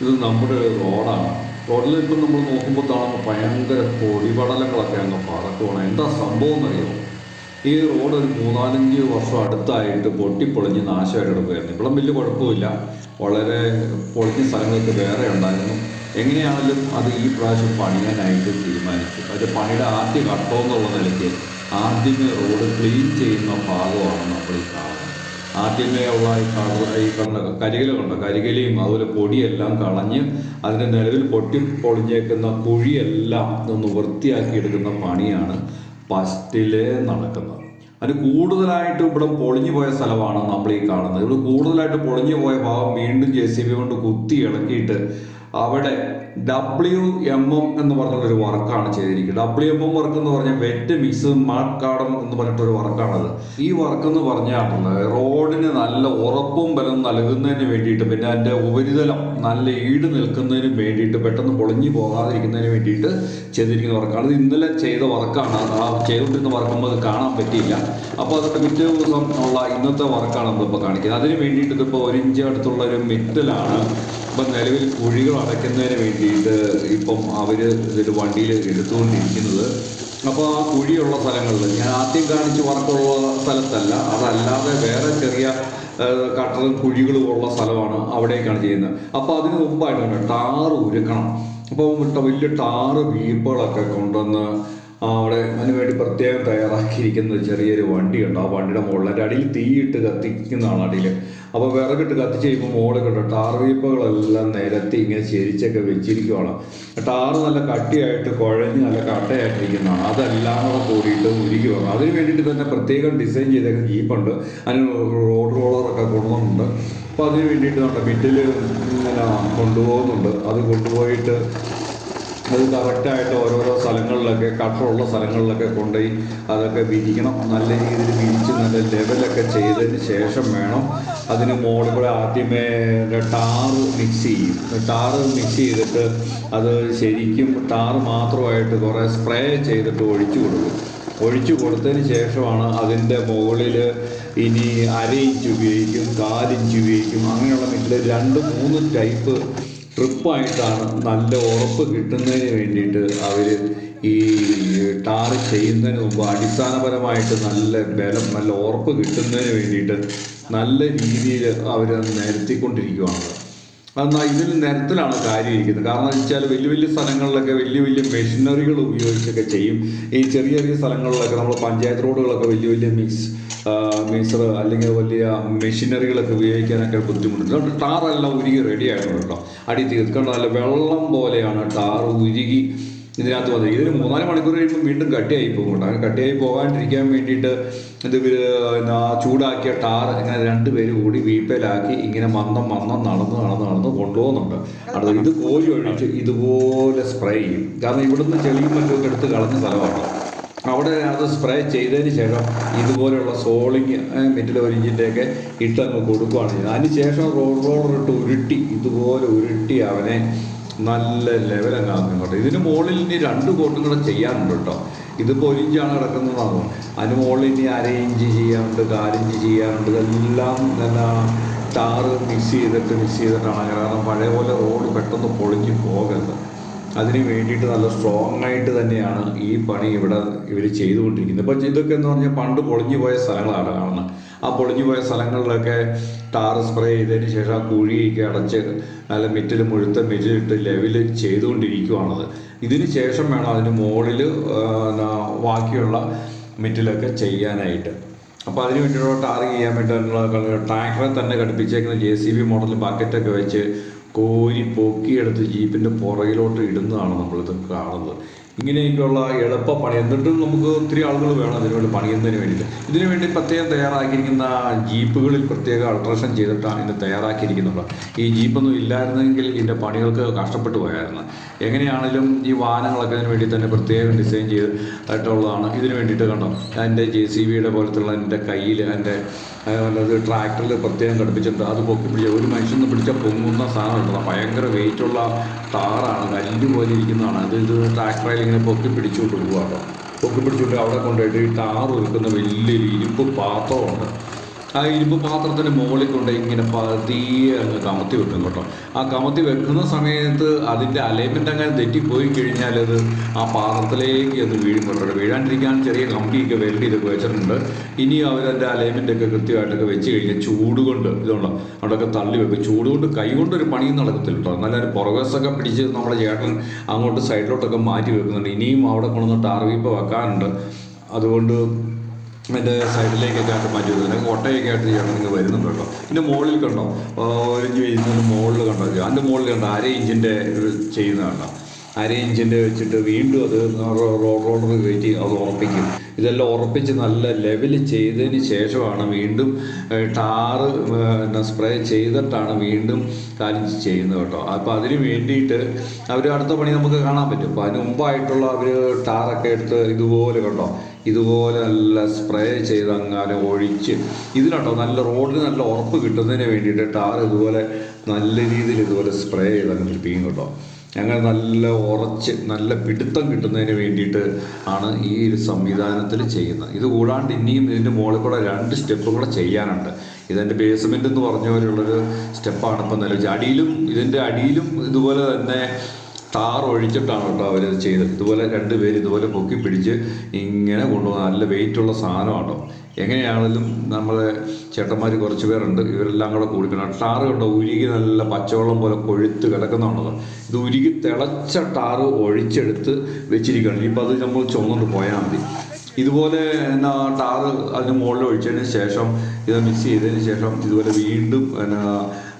ഇത് നമ്മുടെ റോഡാണ്. റോഡിൽ ഇപ്പം നമ്മൾ നോക്കുമ്പോൾ കാണുമ്പോൾ ഭയങ്കര പൊടിപടലങ്ങളൊക്കെ അങ്ങ് പറക്കുവാണ്. എന്താ സംഭവം എന്നറിയോ? ഈ റോഡ് ഒരു മൂന്നാലഞ്ച് വർഷം അടുത്തായിട്ട് പൊട്ടിപ്പൊളിഞ്ഞ് നാശമായിട്ട് കിടക്കുകയായിരുന്നു. ഇപ്പോഴും വലിയ കുഴപ്പമില്ല. വളരെ പൊളിഞ്ഞ സ്ഥലങ്ങൾക്ക് വേറെ ഉണ്ടായിരുന്നു. എങ്ങനെയാണെങ്കിലും അത് ഈ പ്രാവശ്യം പണിയാനായിട്ട് തീരുമാനിച്ചു. അതിന്റെ പണിയുടെ ആദ്യ ഘട്ടം എന്നുള്ള നിലയ്ക്ക് ആദ്യമേ റോഡ് ക്ലീൻ ചെയ്യുന്ന ഭാഗമാണ് നമ്മൾ ഈ കാണുന്നത്. ആദ്യമേ ഉള്ള ഈ കളർ ഈ കണ്ട കരികില കണ്ട? കരികിലയും അതുപോലെ പൊടിയെല്ലാം കളഞ്ഞ് അതിന്റെ നിലവിൽ പൊട്ടി പൊളിഞ്ഞേക്കുന്ന കുഴിയെല്ലാം ഒന്ന് വൃത്തിയാക്കി എടുക്കുന്ന പണിയാണ് പസ്റ്റിലെ നടക്കുന്നത്. അത് കൂടുതലായിട്ട് ഇവിടെ പൊളിഞ്ഞു പോയ സ്ഥലമാണ് നമ്മൾ ഈ കാണുന്നത്. ഇവിടെ കൂടുതലായിട്ട് പൊളിഞ്ഞു പോയ ഭാഗം വീണ്ടും ജെ സി ബി കൊണ്ട് കുത്തി ഇളക്കിയിട്ട് അവിടെ ഡബ്ല്യു എം എം എന്ന് പറഞ്ഞിട്ടൊരു വർക്കാണ് ചെയ്തിരിക്കുന്നത്. ഡബ്ല്യു എം എം വർക്ക് എന്ന് പറഞ്ഞാൽ വെറ്റ് മിക്സ് മാർക്കാടം എന്ന് പറഞ്ഞിട്ടൊരു വർക്കാണത്. ഈ വർക്ക് എന്ന് പറഞ്ഞാൽ റോഡിന് നല്ല ഉറപ്പും ബലം നൽകുന്നതിന് വേണ്ടിയിട്ട് പിന്നെ അതിന്റെ ഉപരിതലം നല്ല ഈട് നിൽക്കുന്നതിന് വേണ്ടിയിട്ട് പെട്ടെന്ന് പൊളിഞ്ഞു പോകാതിരിക്കുന്നതിന് വേണ്ടിയിട്ട് ചെയ്തിരിക്കുന്ന വർക്കാണ്. ഇത് ഇന്നലെ ചെയ്ത വർക്കാണ്. ആ ചെയ്തുകൊണ്ടിരുന്ന വർക്കുമ്പോൾ അത് കാണാൻ പറ്റിയില്ല. അപ്പോൾ അതിന്റെ പിറ്റേ ദിവസം ഉള്ള ഇന്നത്തെ വർക്കാണ് നമ്മളിപ്പോൾ കാണിക്കുന്നത്. അതിന് വേണ്ടിയിട്ട് ഇതിപ്പോൾ ഒരു ഇഞ്ച് അടുത്തുള്ള ഒരു മെറ്റലാണ് ഇപ്പം നിലവിൽ കുഴികൾ അടയ്ക്കുന്നതിന് വേണ്ടിയിട്ട് ഇപ്പം അവർ ഇതിൽ വണ്ടിയിൽ എടുത്തുകൊണ്ടിരിക്കുന്നത്. അപ്പോൾ ആ കുഴിയുള്ള സ്ഥലങ്ങളിൽ ഞാൻ ആദ്യം കാണിച്ച് വർക്കുള്ള സ്ഥലത്തല്ല അതല്ലാതെ വേറെ ചെറിയ കട്ടറും കുഴികളും ഉള്ള സ്ഥലമാണ് അവിടേക്കാണ് ചെയ്യുന്നത്. അപ്പോൾ അതിന് മുമ്പായിട്ടുണ്ട് ടാറ് ഉരുക്കണം അപ്പോൾ വലിയ ടാറ് വീപ്പുകളൊക്കെ കൊണ്ടുവന്ന് അവിടെ അതിന് വേണ്ടി പ്രത്യേകം തയ്യാറാക്കിയിരിക്കുന്ന ചെറിയൊരു വണ്ടിയുണ്ട്. ആ വണ്ടിയുടെ മുകളിൽ അതിന്റെ അടിയിൽ തീയിട്ട് കത്തിക്കുന്നതാണ് അടിയിൽ. അപ്പോൾ വിറകിട്ട് കത്തിച്ച് കഴിയുമ്പോൾ മുകളിൽ കണ്ടോ ടാർ വീപ്പുകളെല്ലാം നിരത്തി ഇങ്ങനെ ചെരിച്ചൊക്കെ വെച്ചിരിക്കുവാണ്. ടാറ് നല്ല കട്ടിയായിട്ട് കുഴഞ്ഞ് നല്ല കട്ടയായിട്ടിരിക്കുന്നതാണ്. അതെല്ലാം കൂടെ കൂടിയിട്ട് ഉരുകി വരണം അതിന് വേണ്ടിയിട്ട് തന്നെ പ്രത്യേകം ഡിസൈൻ ചെയ്തേക്കുന്ന ജീപ്പുണ്ട്. അതിന് റോഡ് റോളറൊക്കെ കൊണ്ടുവന്നിട്ടുണ്ട്. അപ്പോൾ അതിന് വേണ്ടിയിട്ട് നമ്മുടെ മിറ്റിൽ ഇങ്ങനെ കൊണ്ടുപോകുന്നുണ്ട്. അത് കൊണ്ടുപോയിട്ട് അത് കറക്റ്റായിട്ട് ഓരോരോ സ്ഥലങ്ങളിലൊക്കെ കട്ടറുള്ള സ്ഥലങ്ങളിലൊക്കെ കൊണ്ടുപോയി അതൊക്കെ വിരിക്കണം. നല്ല രീതിയിൽ വിരിച്ച് നല്ല ലെവലൊക്കെ ചെയ്തതിന് ശേഷം വേണം അതിന് മുകളിൽ കൂടെ ആദ്യമേ ടാറ് മിക്സ് ചെയ്യും. ടാറ് മിക്സ് ചെയ്തിട്ട് അത് ശരിക്കും ടാറ് മാത്രമായിട്ട് കുറേ സ്പ്രേ ചെയ്തിട്ട് ഒഴിച്ചു കൊടുക്കും. ഒഴിച്ചു കൊടുത്തതിന് ശേഷമാണ് അതിന്റെ മുകളിൽ ഇനി അര ഇഞ്ച് ഉപയോഗിക്കും കാലിഞ്ച് ഉപയോഗിക്കും അങ്ങനെയുള്ള മിറ്റിൽ രണ്ട് മൂന്ന് ടൈപ്പ് ട്രിപ്പായിട്ടാണ് നല്ല ഉറപ്പ് കിട്ടുന്നതിന് വേണ്ടിയിട്ട് അവർ ഈ ടാർ ചെയ്യുന്നതിന് മുമ്പ് അടിസ്ഥാനപരമായിട്ട് നല്ല ബലം നല്ല ഉറപ്പ് കിട്ടുന്നതിന് വേണ്ടിയിട്ട് നല്ല രീതിയിൽ അവർ നിരത്തിക്കൊണ്ടിരിക്കുകയാണ് എന്നാൽ ഇതിൽ നിരത്തിലാണ് കാര്യം ഇരിക്കുന്നത് കാരണം എന്ന് വെച്ചാൽ വലിയ വലിയ സ്ഥലങ്ങളിലൊക്കെ വലിയ വലിയ മെഷീനറികൾ ഉപയോഗിച്ചൊക്കെ ചെയ്യും. ഈ ചെറിയ ചെറിയ സ്ഥലങ്ങളിലൊക്കെ നമ്മൾ പഞ്ചായത്ത് റോഡുകളൊക്കെ വലിയ വലിയ മിക്സ് മിക്സർ അല്ലെങ്കിൽ വലിയ മെഷീനറികളൊക്കെ ഉപയോഗിക്കാനൊക്കെ ബുദ്ധിമുട്ടുണ്ട്. ടാറെല്ലാം ഉരുകി റെഡി ആയിട്ടുണ്ട് കേട്ടോ അടി തീർക്കേണ്ട നല്ല വെള്ളം പോലെയാണ് ടാർ ഉരുകി ഇതിനകത്ത് വന്നത്. ഇതിന് മൂന്നാൽ മണിക്കൂർ കഴിയുമ്പോൾ വീണ്ടും കട്ടിയായി പോകും കേട്ടോ അങ്ങനെ കട്ടിയായി പോകാണ്ടിരിക്കാൻ വേണ്ടിയിട്ട് ഇത് ചൂടാക്കിയ ടാർ ഇങ്ങനെ രണ്ടുപേര് കൂടി വീപ്പയിലാക്കി ഇങ്ങനെ മന്ദം മന്ദം നടന്ന് നടന്ന് നടന്ന് കൊണ്ടുപോകുന്നുണ്ട്. അടുത്ത ഇത് കോരി ഒഴിച്ച് ഇതുപോലെ സ്പ്രേ ചെയ്യും. കാരണം ഇവിടുന്ന് ചെളിയും മറ്റുമൊക്കെ എടുത്ത് കളഞ്ഞ സ്ഥലമാണ് അവിടെ അത് സ്പ്രേ ചെയ്തതിന് ശേഷം ഇതുപോലെയുള്ള സോളിങ് ഒക്കെ ഇട്ട് അങ്ങ് കൊടുക്കുകയാണ് ചെയ്യുന്നത്. അതിന് ശേഷം റോഡ് റോളർ ഇട്ട് ഉരുട്ടി ഇതുപോലെ ഉരുട്ടി അവനെ നല്ല ലെവലങ്ങാകും കേട്ടോ. ഇതിന് മുകളിൽ ഇനി രണ്ട് കോട്ടും കൂടെ ചെയ്യാനുണ്ട് കേട്ടോ. ഇതിപ്പോൾ ഒരു ഇഞ്ചാണ് കിടക്കുന്നതാണ് അതിന് മുകളിൽ ഇനി അര ചെയ്യാനുണ്ട് കാലിഞ്ച് ചെയ്യാനുണ്ട്. ഇതെല്ലാം എന്താ ടാറ് മിക്സ് ചെയ്തിട്ട് മിക്സ് ചെയ്തിട്ടാണ്. കാരണം പഴയ പോലെ റോഡ് പെട്ടെന്ന് പൊളിഞ്ഞ് പോകരുത്. അതിന് വേണ്ടിയിട്ട് നല്ല സ്ട്രോങ് ആയിട്ട് തന്നെയാണ് ഈ പണി ഇവിടെ ഇവർ ചെയ്തുകൊണ്ടിരിക്കുന്നത്. ഇപ്പം ഇതൊക്കെ എന്ന് പറഞ്ഞാൽ പണ്ട് പൊളിഞ്ഞു പോയ സ്ഥലങ്ങളാണ് കാണുന്നത്. ആ പൊളിഞ്ഞു പോയ സ്ഥലങ്ങളിലൊക്കെ ടാർ സ്പ്രേ ചെയ്തതിന് ശേഷം ആ കുഴിയൊക്കെ അടച്ച് നല്ല മെറ്റിൽ മുഴുത്ത മെറ്റിലിട്ട് ലെവൽ ചെയ്തുകൊണ്ടിരിക്കുവാണത്. ഇതിന് ശേഷം വേണം അതിന് മുകളിൽ ബാക്കിയുള്ള മെറ്റിലൊക്കെ ചെയ്യാനായിട്ട്. അപ്പോൾ അതിന് വേണ്ടിയിട്ടുള്ള ടാർ ചെയ്യാൻ വേണ്ടിയിട്ടുള്ള ട്രാക്ടറെ തന്നെ ഘടിപ്പിച്ചേക്കുന്ന ജെ സി ബി മോഡൽ ബക്കറ്റൊക്കെ വെച്ച് കോരി പൊക്കിയെടുത്ത് ജീപ്പിന്റെ പുറകിലോട്ട് ഇടുന്നതാണ് നമ്മളിത് കാണുന്നത്. ഇങ്ങനെയൊക്കെയുള്ള പണി. എന്നിട്ടും നമുക്ക് ഒത്തിരി ആളുകൾ വേണം അതിന് വേണ്ടി പണിയുന്നതിന് വേണ്ടിയിട്ട്. ഇതിനു വേണ്ടി പ്രത്യേകം തയ്യാറാക്കിയിരിക്കുന്ന ജീപ്പുകളിൽ പ്രത്യേക അൾട്രേഷൻ ചെയ്തിട്ടാണ് ഇത് തയ്യാറാക്കിയിരിക്കുന്നത്. ഈ ജീപ്പൊന്നും ഇല്ലായിരുന്നെങ്കിൽ ഇതിന്റെ പണികൾക്ക് കഷ്ടപ്പെട്ടു പോയായിരുന്നു. എങ്ങനെയാണെങ്കിലും ഈ വാഹനങ്ങളൊക്കെ അതിന് വേണ്ടി തന്നെ പ്രത്യേകം ഡിസൈൻ ചെയ്തിട്ടുള്ളതാണ്. ഇതിനു ഇതിന് വേണ്ടിയിട്ട് കണ്ടോ? എന്റെ ജെ സി ബിയുടെ പോലത്തുള്ള എന്റെ കയ്യിൽ എന്റെ അത് ട്രാക്ടറിൽ പ്രത്യേകം ഘടിപ്പിച്ചിട്ടുണ്ട്. അത് പൊക്കി പിടിച്ച ഒരു മനുഷ്യൻ പിടിച്ചാൽ പൊങ്ങുന്ന സാധനം ഉണ്ടല്ലോ. ഭയങ്കര വെയിറ്റുള്ള ടാറാണ് കല്ല് പോലെ ഇരിക്കുന്നതാണ്. അത് ഇത് ട്രാക്ടറിൽ ഇങ്ങനെ പൊക്കി പിടിച്ചുകൊണ്ട് പോവാട്ടോ പൊക്കി പിടിച്ചുകൊണ്ട് അവിടെ കൊണ്ടുപോയിട്ട് ഈ താറ് ഒരുക്കുന്ന വലിയൊരു ഇരുമ്പ് പാത്രമുണ്ട്. ആ ഇരുമ്പ് പാത്രത്തിന് മുകളിൽ കൊണ്ട് ഇങ്ങനെ പതിയെ അങ്ങ് കമത്തി വെക്കും കേട്ടോ. ആ കമത്തി വെക്കുന്ന സമയത്ത് അതിന്റെ അലൈൻമെന്റ് അങ്ങനെ തെറ്റിപ്പോയി കഴിഞ്ഞാൽ അത് ആ പാത്രത്തിലേക്ക് അത് വീഴും കേട്ടോ വീഴാണ്ടിരിക്കാൻ ചെറിയ കമ്പിയൊക്കെ വെൽഡ് ചെയ്തൊക്കെ വെച്ചിട്ടുണ്ട്. ഇനി അവരതിന്റെ അലൈൻമെന്റ് ഒക്കെ കൃത്യമായിട്ടൊക്കെ വെച്ച് കഴിഞ്ഞാൽ ചൂട് കൊണ്ട് ഇതുണ്ടോ അവിടെയൊക്കെ തള്ളി വെക്കും. ചൂട് കൊണ്ട് കൈ കൊണ്ടൊരു പണിയും നടക്കത്തില്ല കേട്ടോ. എന്നാലും ഒരു പുറകസൊക്കെ പിടിച്ച് നമ്മുടെ ചേട്ടൻ അങ്ങോട്ട് സൈഡിലോട്ടൊക്കെ മാറ്റി വെക്കുന്നുണ്ട്. ഇനിയും അവിടെ കൊണ്ടുവന്ന് ടാർവീപ്പ് വെക്കാനുണ്ട്. അതുകൊണ്ട് അതിന്റെ സൈഡിലേക്കൊക്കെ ആയിട്ട് മാറ്റി വെക്കുന്നത് കൊട്ടയൊക്കെ ആയിട്ട് ചെയ്യണം നിങ്ങൾ വരുന്നുണ്ട് കേട്ടോ. പിന്നെ മുകളിൽ കണ്ടോ? ഓരഞ്ച് ചെയ്യുന്നതിന് മുകളിൽ കണ്ടോ? അതിന്റെ മുകളിൽ കണ്ടോ? അര ഇഞ്ചിന്റെ ചെയ്യുന്ന കണ്ടോ അര ഇഞ്ചിന്റെ വെച്ചിട്ട് വീണ്ടും അത് റോളർ കയറ്റി അത് ഉറപ്പിക്കും. ഇതെല്ലാം ഉറപ്പിച്ച് നല്ല ലെവൽ ചെയ്തതിന് ശേഷമാണ് വീണ്ടും ടാറ് പിന്നെ സ്പ്രേ ചെയ്തിട്ടാണ് വീണ്ടും കാലിഞ്ച് ചെയ്യുന്നത് കേട്ടോ. അപ്പോൾ അതിന് വേണ്ടിയിട്ട് അവർ അടുത്ത പണി നമുക്ക് കാണാൻ പറ്റും. അപ്പോൾ അതിന് മുമ്പായിട്ടുള്ള അവർ ടാറൊക്കെ എടുത്ത് ഇതുപോലെ കണ്ടോ? ഇതുപോലെ നല്ല സ്പ്രേ ചെയ്ത് അങ്ങനെ ഒഴിച്ച് ഇതിനട്ടോ നല്ല റോഡിന് നല്ല ഉറപ്പ് കിട്ടുന്നതിന് വേണ്ടിയിട്ട് ടാർ ഇതുപോലെ നല്ല രീതിയിൽ ഇതുപോലെ സ്പ്രേ ചെയ്ത് അങ്ങ് പിടിപ്പിക്കും കേട്ടോ. അങ്ങനെ നല്ല ഉറച്ച് നല്ല പിടുത്തം കിട്ടുന്നതിന് വേണ്ടിയിട്ട് ആണ് ഈ ഒരു സംവിധാനത്തിൽ ചെയ്യുന്നത്. ഇത് കൂടാണ്ട് ഇനിയും ഇതിന്റെ മുകളിൽ കൂടെ രണ്ട് സ്റ്റെപ്പ് കൂടെ ചെയ്യാനുണ്ട്. ഇതിന്റെ ബേസ്മെന്റ് എന്ന് പറഞ്ഞ പോലെയുള്ളൊരു സ്റ്റെപ്പാണ് ഇപ്പം നല്ല അടിയിലും ഇതിന്റെ അടിയിലും ഇതുപോലെ തന്നെ ടാർ ഒഴിച്ചിട്ടാണ് കേട്ടോ അവർ ചെയ്തത്. ഇതുപോലെ രണ്ട് പേര് ഇതുപോലെ പൊക്കി പിടിച്ച് ഇങ്ങനെ കൊണ്ടുപോകുന്ന നല്ല വെയിറ്റുള്ള സാധനമാണോ എങ്ങനെയാണെങ്കിലും നമ്മളെ ചേട്ടന്മാർ കുറച്ച് പേരുണ്ട്. ഇവരെല്ലാം കൂടെ കൂടിക്കണം? ടാറ് കണ്ടോ? ഉരുകി നല്ല പച്ചവെള്ളം പോലെ കൊഴുത്ത് കിടക്കുന്നുണ്ടത് ഇത് ഉരുകി തിളച്ച ടാറ് ഒഴിച്ചെടുത്ത് വെച്ചിരിക്കുകയാണ്. ഇനിയിപ്പോൾ അത് നമ്മൾ ചുമന്നുകൊണ്ട് പോയാൽ മതി. ഇതുപോലെ എന്നാ ടാറ് അതിന് മുകളിൽ ഒഴിച്ചതിന് ശേഷം ഇത് മിക്സ് ചെയ്തതിന് ശേഷം ഇതുപോലെ വീണ്ടും എന്നാ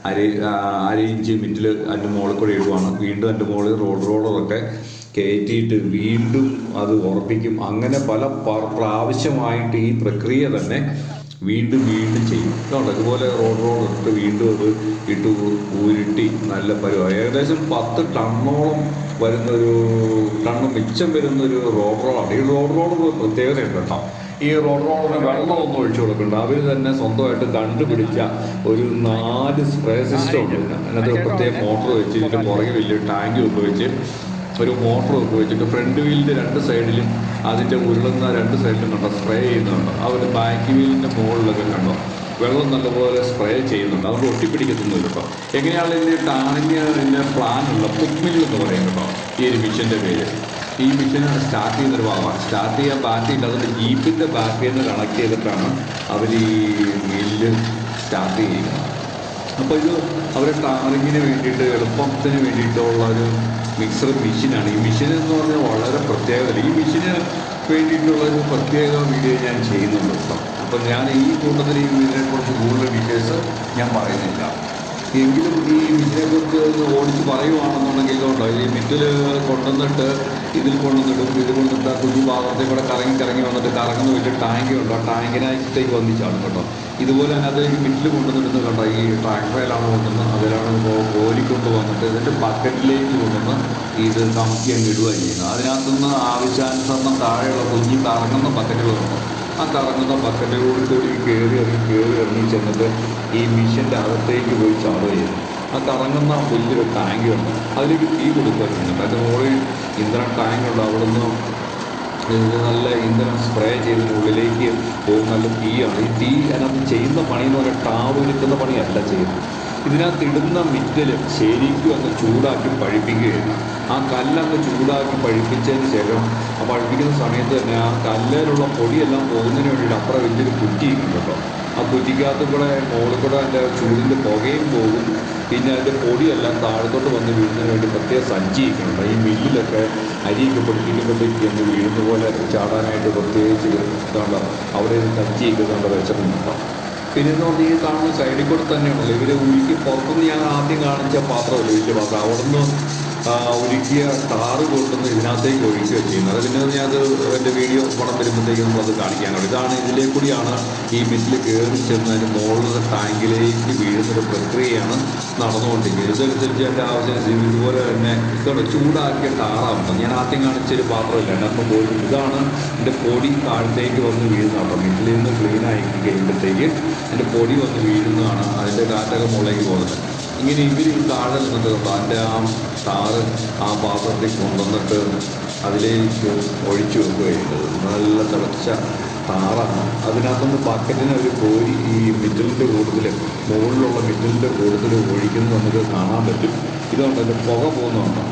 അര അര ഇഞ്ച് മിനിറ്റിൽ അതിന്റെ മുകളിൽ കൂടെ ഇടുവാണ്. വീണ്ടും അതിന്റെ മുകളിൽ റോഡ് റോളറൊക്കെ കയറ്റിയിട്ട് വീണ്ടും അത് ഉറപ്പിക്കും. അങ്ങനെ പല പ്രാവശ്യമായിട്ട് ഈ പ്രക്രിയ തന്നെ വീണ്ടും വീണ്ടും ചെയ്യും. കേട്ടോ അതുപോലെ റോഡ് റോഡ് ഇട്ട് വീണ്ടും അത് ഇട്ട് ഊരിട്ടി നല്ല പരിപാടി. ഏകദേശം പത്ത് ടണ്ണോളം വരുന്നൊരു ടണ്ണ് മിച്ചം വരുന്നൊരു റോഡ് റോഡാണ്. ഈ റോഡ് റോഡ് ഒരു പ്രത്യേകതയുണ്ട് കേട്ടോ. ഈ റോഡ് റോഡിന് വെള്ളമൊന്നും ഒഴിച്ചു കൊടുക്കുന്നുണ്ട് അവർ തന്നെ സ്വന്തമായിട്ട് കണ്ടുപിടിച്ച ഒരു നാല് സ്പ്രേ സിസ്റ്റം ഉണ്ട്. അതിനകത്ത് പ്രത്യേക മോട്ടർ വെച്ച് ഇതിന്റെ പുറകെ വലിയ ടാങ്ക് ഉപയോഗിച്ച് ഒരു മോട്ടർ ഒക്കെ വെച്ചിട്ട് ഫ്രണ്ട് വീലിന്റെ രണ്ട് സൈഡിലും അതിന്റെ ഉരുളുന്ന രണ്ട് സൈഡിലും കണ്ടോ സ്പ്രേ ചെയ്യുന്നുണ്ട്. ആ ഒരു ബാക്ക് വീലിന്റെ മുകളിലൊക്കെ കണ്ടോ വെള്ളം നല്ലപോലെ സ്പ്രേ ചെയ്യുന്നുണ്ട്. അതുകൊണ്ട് ഒട്ടിപ്പിടിക്കത്തൊന്നും കേട്ടോ. എങ്ങനെയാണ് ഇതിന്റെ ടാണിന് ഇതിന്റെ പ്ലാനുള്ള പുക്മിൽ എന്ന് പറയും കേട്ടോ ഈ ഒരു മിഷന്റെ പേര്. ഈ മിഷൻ സ്റ്റാർട്ട് ചെയ്യുന്നൊരു ഭാഗമാണ്. സ്റ്റാർട്ട് ചെയ്യാൻ ബാറ്ററി ഉണ്ട് അതുകൊണ്ട് ജീപ്പിന്റെ ബാറ്ററിയിൽ നിന്ന് കണക്ട് ചെയ്തിട്ടാണ് അവർ ഈ മില്ല് സ്റ്റാർട്ട് ചെയ്യുന്നത്. അപ്പോൾ ഇത് അവർ ടാറിങ്ങിന് വേണ്ടിയിട്ട് എളുപ്പത്തിന് വേണ്ടിയിട്ടുള്ള ഒരു മിക്സർ മെഷീനാണ്. ഈ മെഷീൻ എന്ന് പറഞ്ഞാൽ വളരെ പ്രത്യേകത ഈ മെഷീന് വേണ്ടിയിട്ടുള്ള ഒരു പ്രത്യേക വീഡിയോ ഞാൻ ചെയ്യുന്നുണ്ട് അപ്പോൾ ഞാൻ ഈ കൂട്ടത്തിൽ ഇതിനെക്കുറിച്ച് കൂടുതൽ ഡീറ്റെയിൽസ് ഞാൻ പറയുന്നില്ല. എങ്കിലും ഈ ഒന്ന് ഓടിച്ച് പറയുവാണെന്നുണ്ടെങ്കിൽ ഉണ്ടോ? ഈ മിറ്റിൽ കൊണ്ടുവന്നിട്ട് ഇതിൽ കൊണ്ടുവന്നിടും. ഇത് കൊണ്ടിട്ട് ആ കുഞ്ഞു പാത്രത്തിൽ കൂടെ കറങ്ങി കറങ്ങി വന്നിട്ട് കറങ്ങുന്ന വലിയ ടാങ്ക് ഉണ്ട്? ആ ടാങ്കിനകത്തേക്ക് വന്നിച്ചാണ് കേട്ടോ. ഇതുപോലെ തന്നെ അത് ഈ മിറ്റിൽ കൊണ്ടുവന്നിട്ട് കണ്ടോ? ഈ ട്രാക്ടറിലാണ് കൊണ്ടുവന്ന് അതിലാണ് കോരിക്കൊണ്ട് വന്നിട്ട് ഇതിന്റെ ബക്കറ്റിലേക്ക് കൊണ്ടുവന്ന് ഇത് കമക്കി അങ്ങ് ഇടുകയാണ് ചെയ്യുന്നത്. അതിനകത്തുനിന്ന് ആവശ്യാനുസരണം താഴെയുള്ള കുഞ്ഞി കറങ്ങുന്ന ബക്കറ്റുകളുണ്ട് ആ കറങ്ങുന്ന ബക്കറ്റുകളിൽ കൂടി കയറി ഇറങ്ങി കയറി ഇറങ്ങി ചെന്നിട്ട് ഈ മിഷന്റെ അകത്തേക്ക് പോയി ചാടുക ചെയ്തു ആ കറങ്ങുന്ന വലിയൊരു ടാങ്ക് ഉണ്ട് അതിലേക്ക് തീ കൊടുക്കുക ചെയ്യുന്നുണ്ട് അതിന്റെ മുകളിൽ ഇന്ധനം ടാങ്ക് ഉണ്ട്. ഇത് നല്ല ഇന്ധനം സ്പ്രേ ചെയ്തതിന് ഉള്ളിലേക്ക് പോകുന്ന നല്ല തീയാണ്. ഈ തീ അതിനകത്ത് ചെയ്യുന്ന പണി എന്ന് പറഞ്ഞാൽ ടാവ് നിൽക്കുന്ന പണിയല്ല ചെയ്യുന്നത്. ഇതിനകത്ത് ഇടുന്ന മിറ്റൽ ശരിക്കും അങ്ങ് ചൂടാക്കി പഴിപ്പിക്കുകയാണ് ആ കല്ലങ്ങ് ചൂടാക്കി പഴിപ്പിച്ചതിന് ശേഷം ആ പഴിപ്പിക്കുന്ന സമയത്ത് തന്നെ ആ കല്ലിലുള്ള പൊടിയെല്ലാം പോകുന്നതിന് വേണ്ടിയിട്ട് അപ്പുറം വലിയൊരു കുറ്റി കേട്ടോ. ആ കുറ്റിക്കകത്ത് കൂടെ മുകളിൽ കൂടെ അതിന്റെ ചൂടിന്റെ പുകയും പോകും. പിന്നെ അതിന്റെ പൊടിയെല്ലാം താഴത്തോട്ട് വന്ന് വീഴുന്നതിന് വേണ്ടി പ്രത്യേക സജ്ജീകരിക്കുന്നുണ്ട് ഈ മില്ലിലൊക്കെ അരിയൊക്കെ പൊടിപ്പിക്കുമ്പോഴത്തേക്ക് എന്ന് വീഴുന്ന പോലെ ചാടാനായിട്ട് പ്രത്യേകിച്ച് ഇതുണ്ട് അവിടെ കൊണ്ട് വെച്ചിട്ടുണ്ട് പിന്നെ എന്ന് പറഞ്ഞാൽ ഈ കാണുന്ന സൈഡിൽ കൂടെ തന്നെയാണല്ലോ. ഇവർ ഉരുക്കി പുറത്തുനിന്ന് ഞാൻ ആദ്യം കാണിച്ച പാത്രമല്ലേ? വലിയ പാത്രം അവിടുന്ന് ആ, ഉരുക്കിയ ടാറ് കൊണ്ടുവന്ന് ഇതിനകത്തേക്ക് ഒഴിക്കുക ചെയ്യുന്നത് പിന്നെ ഞാൻ അത് എന്റെ വീഡിയോ പണം വരുമ്പോഴത്തേക്ക് നമ്മളത് കാണിക്കാനുള്ളൂ ഇതാണ് ഇതിലേ കൂടിയാണ് ഈ മിസ്സിൽ കയറി ചെന്നതിന് മുകളിലത്തെ ടാങ്കിലേക്ക് വീഴുന്നൊരു പ്രക്രിയയാണ് നടന്നുകൊണ്ടിരിക്കുന്നത്. ഇതനുസരിച്ച് എന്റെ ആവശ്യം ഇതുപോലെ തന്നെ ഇതോടെ ചൂടാക്കിയ ടാറാകുമ്പോൾ ഞാൻ ആദ്യം കാണിച്ചൊരു പാത്രമില്ല അപ്പം പോയി ഇതാണ് എന്റെ പൊടി താഴത്തേക്ക് വന്ന് വീഴുന്നത് അപ്പം മിറ്റിൽ നിന്ന് ക്ലീൻ ആയി കഴിയുമ്പോഴത്തേക്ക് എന്റെ പൊടി വന്ന് വീഴുന്നതാണ് അതിന്റെ കാറ്റൊക്കെ മുകളിലേക്ക് പോകുന്നത്. ഇങ്ങനെ ഇവർ താഴെ നിന്നിട്ട് അതിന്റെ ആ താറ് ആ പാത്രത്തിൽ കൊണ്ടുവന്നിട്ട് അതിലേക്ക് ഒഴിച്ചു വെക്കുകയുണ്ട് നല്ല തിളച്ച താറാണ്. അതിനകത്തുനിന്ന് ബക്കറ്റിന് ഒരു കോരി ഈ മിറ്റലിന്റെ കൂടുതൽ മുകളിലുള്ള മിറ്റലിന്റെ കൂടുതൽ ഒഴിക്കുന്നത് നമുക്ക് കാണാൻ പറ്റും. ഇതുകൊണ്ട് അതിന്റെ പുക പോകുന്നുണ്ട്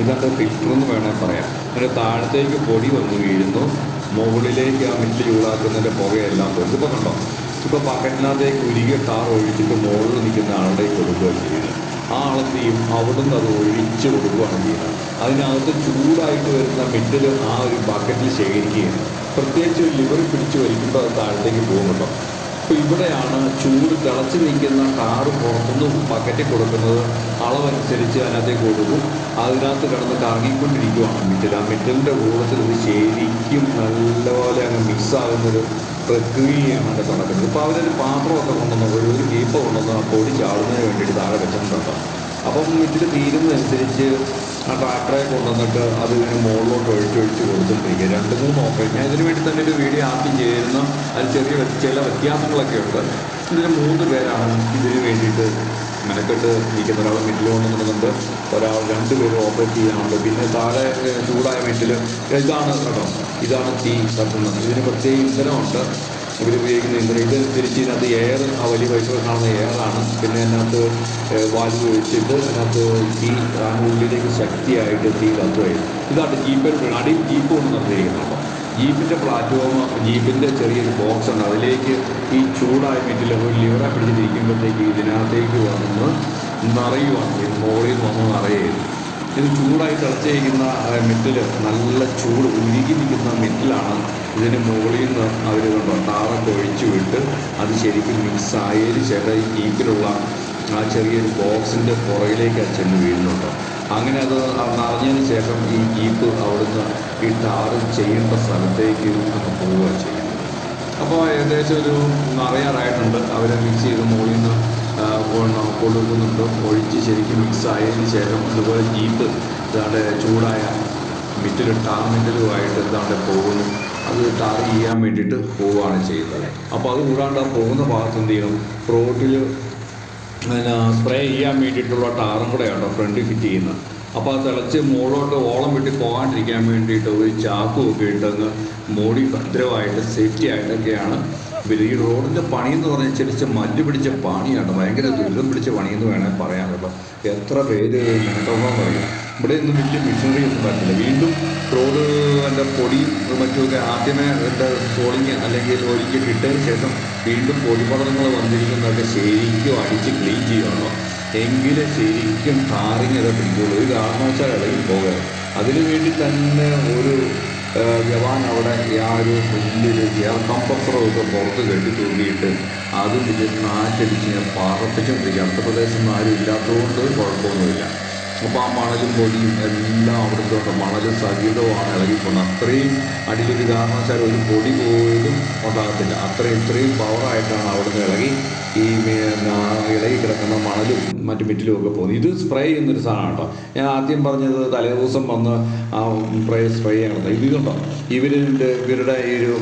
ഇതാണ് ഫിൽറ്റർ എന്ന് വേണേൽ പറയാം. അതിന്റെ താഴത്തേക്ക് പൊടി വന്ന് വീഴുന്നു. മുകളിലേക്ക് ആ മിറ്റ് ചൂടാക്കുന്നതിന്റെ പുകയെല്ലാം പോകും ഇപ്പം കണ്ടോ? ഇപ്പോൾ ബക്കറ്റിനകത്തേക്ക് ഉരുകിയ ടാർ ഒഴിച്ചിട്ട് മുകളിൽ നിൽക്കുന്ന ആളുടേക്ക് കൊടുക്കുകയാണ് ചെയ്യുന്നത്. ആ ആളെന്ത് ചെയ്യും? അവിടുന്ന് അത് ഒഴിച്ച് കൊടുക്കുകയാണ് ചെയ്യുന്നത്. അതിനകത്ത് ചൂടായിട്ട് വരുന്ന മിറ്റിൽ ആ ഒരു ബക്കറ്റിൽ ശേഖരിക്കുകയാണ്. പ്രത്യേകിച്ച് ലിവർ പിടിച്ച് വലിക്കുമ്പോൾ അത് താഴത്തേക്ക് പോകുന്നുണ്ടോ അപ്പോൾ ഇവിടെയാണ് ചൂട് തിളച്ച് നിൽക്കുന്ന കാറ് പുറത്തുനിന്ന് ബക്കറ്റിൽ കൊടുക്കുന്നത്. അളവനുസരിച്ച് അതിനകത്തേക്ക് കൊടുക്കും. അതിനകത്ത് കിടന്ന് കറങ്ങിക്കൊണ്ടിരിക്കുകയാണ് മിറ്റൽ ആ മിറ്റലിന്റെ കൂടത്തിൽ ഇത് ശരിക്കും നല്ലപോലെ അങ്ങ് മിക്സാകുന്നൊരു പ്രക്രിയയാണ് അതിന്റെ നടക്കുന്നത് ഇപ്പോൾ അവരൊരു പാത്രമൊക്കെ കൊണ്ടുവന്ന് ഒരു ഒരു കീപ്പ കൊണ്ടുവന്ന് ആ പൊടി ചാടുന്നതിന് വേണ്ടിയിട്ട് താഴെ വെച്ചിട്ടുണ്ട് അപ്പം ഇതിൽ തീരുന്നതനുസരിച്ച് ആ ട്രാക്ടറെ കൊണ്ടുവന്നിട്ട് അത് ഇങ്ങനെ മുകളിലോട്ട് ഒഴിച്ചൊഴിച്ച് കൊടുത്തുകൊണ്ടിരിക്കുക രണ്ട് മൂന്ന് ഓപ്പറേഷൻ ഞാൻ ഇതിനു വേണ്ടി തന്നെ ഒരു വീഡിയോ ആദ്യം ചെയ്യുന്ന. അതിൽ ചെറിയ ചില വ്യത്യാസങ്ങളൊക്കെ ഉണ്ട്. ഇതിന് മൂന്ന് പേരാണ് ഇതിന് വേണ്ടിയിട്ട് മെനക്കെട്ട് നിൽക്കുന്ന ഒരാൾ മിഡിൽ കൊണ്ടുവന്നിട്ടുണ്ട് ഒരാൾ രണ്ട് പേര് ഓപ്പറേറ്റ് ചെയ്യാനുണ്ട്. പിന്നെ താഴെ ചൂടായ മിറ്റിൽ ഇതാണ് കേട്ടോ. ഇതാണ് തീ കത്തുന്നത്. ഇതിന് പ്രത്യേക ഇന്ധനമുണ്ട്. ഇവർ ഉപയോഗിക്കുന്ന ഇന്ധനം. തിരിച്ച് ഇതിനകത്ത് എയർ ആ വലിയ പൈസ കാണുന്ന എയറാണ് പിന്നെ അതിനകത്ത് വാൽവ് ഒഴിച്ചിട്ട് അതിനകത്ത് തീ ആ ഉള്ളിലേക്ക് ശക്തിയായിട്ട് തീ കത്തുകയും ഇതാണ് ജീപ്പിൽ അടിയിൽ ജീപ്പ് കൊണ്ട് നിർത്തിയിരിക്കുന്നുണ്ടോ ജീപ്പിന്റെ പ്ലാറ്റ്ഫോം ജീപ്പിന്റെ ചെറിയൊരു ബോക്സ് ഉണ്ട്. അതിലേക്ക് ഈ ചൂടായ മെറ്റിൽ ഒരു ലിവറെ പിടിച്ചിരിക്കുമ്പോഴത്തേക്ക് ഇതിനകത്തേക്ക് വന്ന് നിറയുവാണ്. ഈ മോളിൽ വന്ന് നിറയുകയും ഇത് ചൂടായി തിളച്ചിരിക്കുന്ന മെറ്റിൽ നല്ല ചൂട് ഉരുകി നിൽക്കുന്ന മെറ്റിലാണ് ഇതിന് മുകളിൽ നിന്ന് അവർ കണ്ടോ ടാറൊക്കെ ഒഴിച്ചു വിട്ട് അത് ശരിക്കും മിക്സ് ആയതിന് ശേഷം ഈ ജീപ്പിലുള്ള ആ ചെറിയൊരു ബോക്സിന്റെ പുറകിലേക്ക് അത് ചെന്ന് വീഴുന്നുണ്ടോ. അങ്ങനെ അത് നിറഞ്ഞതിന് ശേഷം ഈ ജീപ്പ് അവിടുന്ന് ഈ ടാറ് ചെയ്യേണ്ട സ്ഥലത്തേക്ക് അങ്ങ് പോവുക ചെയ്യുന്നത് അപ്പോൾ ഏകദേശം ഒരു നിറയാറായിട്ടുണ്ട് അവരെ മിക്സ് ചെയ്ത് മുകളിൽ നിന്ന് കൊടുക്കുന്നുണ്ട് ഒഴിച്ച് ശരിക്കും മിക്സ് ആയതിന് ശേഷം അതുപോലെ ജീപ്പ് ഇതാണ്ട് ചൂടായ മിറ്റിൽ ടാർ മിറ്റലുമായിട്ട് ഇതാണ്ട് പോകുന്നു. അത് ടാർ ചെയ്യാൻ വേണ്ടിയിട്ട് പോവുകയാണ് ചെയ്യുന്നത്. അപ്പോൾ അത് കൂടാണ്ട് ആ പോകുന്ന ഭാഗത്ത് എന്ത് ചെയ്യണം? റോഡിൽ പിന്നെ സ്പ്രേ ചെയ്യാൻ വേണ്ടിയിട്ടുള്ള ടാറും കൂടെയാണ് ഫ്രണ്ടിൽ ഫിറ്റ് ചെയ്യുന്നത് അപ്പോൾ അത് തിളച്ച് മുകളിലോട്ട് ഓളം വിട്ട് പോകാണ്ടിരിക്കാൻ വേണ്ടിയിട്ട് ഒരു ചാക്കും ഒക്കെ ഇട്ടങ്ങ് മൂടി ഭദ്രമായിട്ട് സേഫ്റ്റി ആയിട്ടൊക്കെയാണ് ഇവർ ഈ റോഡിന്റെ പണി എന്ന് പറഞ്ഞാൽ ചെറിയ മല്ല് പിടിച്ച പണിയാണ്. ഭയങ്കര ദുരിതം പിടിച്ച പണിയെന്ന് വേണമെങ്കിൽ പറയാൻ കേട്ടോ എത്ര പേര് മെനക്കെന്ന് പറയും ഇവിടെ ഒന്നും വലിയ മിഷനറി ഒന്നും പറ്റില്ല വീണ്ടും റോഡ് എന്റെ പൊടിയും മറ്റുമൊക്കെ ആദ്യമേ എന്റെ സോളിങ് അല്ലെങ്കിൽ ഒരിക്കൽ ഇട്ടതിന് ശേഷം വീണ്ടും പൊടിപടലങ്ങൾ വന്നിരിക്കുന്നതൊക്കെ ശരിക്കും അടിച്ച് ക്ലീൻ ചെയ്യണമല്ലോ എങ്കിലേ ശരിക്കും ടാറിങ് ഒക്കെ പിടിക്കുള്ളൂ. ഒരു കാരണവശാൽ ഇളകി പോകരുത്. അതിനു വേണ്ടി തന്നെ ഒരു ജവാൻ അവിടെ ആ ഒരു വലിയൊരു എയർ കംപ്രസറും ഒക്കെ പുറത്ത് കെട്ടി തൂക്കിയിട്ട് അതും ഇത് നാറ്റടിച്ച് ഞാൻ പാറപ്പിച്ചുകൊണ്ടിരിക്കുക അടുത്ത പ്രദേശം ആരും ഇല്ലാത്തതുകൊണ്ട് കുഴപ്പമൊന്നുമില്ല. അപ്പോൾ ആ മണലും പൊടിയും എല്ലാം അവിടുത്തെ ഉണ്ട് മണലും സഹിതമാണ് ഇളകിപ്പോകുന്നത് അത്രയും അടിയിലൊരു കാരണവശാലും ഒരു പൊടി പോലും ഉണ്ടാകത്തില്ല. അത്രയും ഇത്രയും പവറായിട്ടാണ് അവിടുന്ന് ഇളകി ഈ ഇളകി കിടക്കുന്ന മണലും മറ്റു മെറ്റിലും ഒക്കെ പോകുന്നത് ഇത് സ്പ്രേ ചെയ്യുന്നൊരു സാധനമാണ് കേട്ടോ. ഞാൻ ആദ്യം പറഞ്ഞത് തലേദിവസം വന്ന് ആ സ്പ്രേ സ്പ്രേ ചെയ്യണം ഇത് ഇതുണ്ടോ? ഇവരുടെ ഇവരുടെ ഈ ഒരു